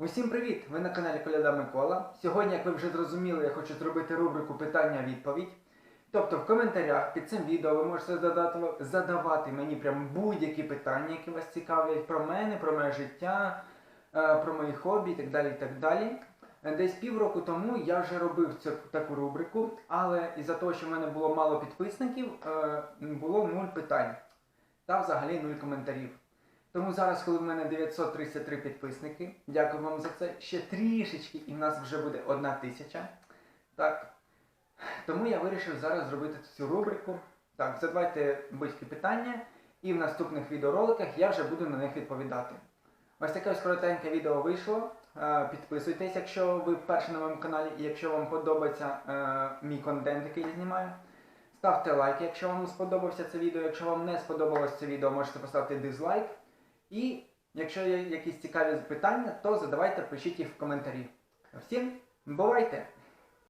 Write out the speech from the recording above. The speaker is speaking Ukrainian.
Усім привіт! Ви на каналі Коляда Микола. Сьогодні, як ви вже зрозуміли, я хочу зробити рубрику питання-відповідь. Тобто в коментарях під цим відео ви можете задавати мені прям будь-які питання, які вас цікавлять про мене, про моє життя, е, про мої хобі і так далі. і так далі. Десь півроку тому я вже робив цю таку рубрику, але із-за того, що в мене було мало підписників, е, було нуль питань та взагалі нуль коментарів. Тому зараз, коли в мене 933 підписники, дякую вам за це. Ще трішечки, і в нас вже буде одна тисяча. Так. Тому я вирішив зараз зробити цю рубрику. Так, задавайте будь-які питання, і в наступних відеороликах я вже буду на них відповідати. Ось таке ось коротеньке відео вийшло. Е, Підписуйтесь, якщо ви вперше на моєму каналі, і якщо вам подобається е, мій контент, який я знімаю. Ставте лайк, якщо вам сподобався це відео. Якщо вам не сподобалось це відео, можете поставити дизлайк. І якщо є якісь цікаві питання, то задавайте, пишіть їх в коментарі. Всім бувайте!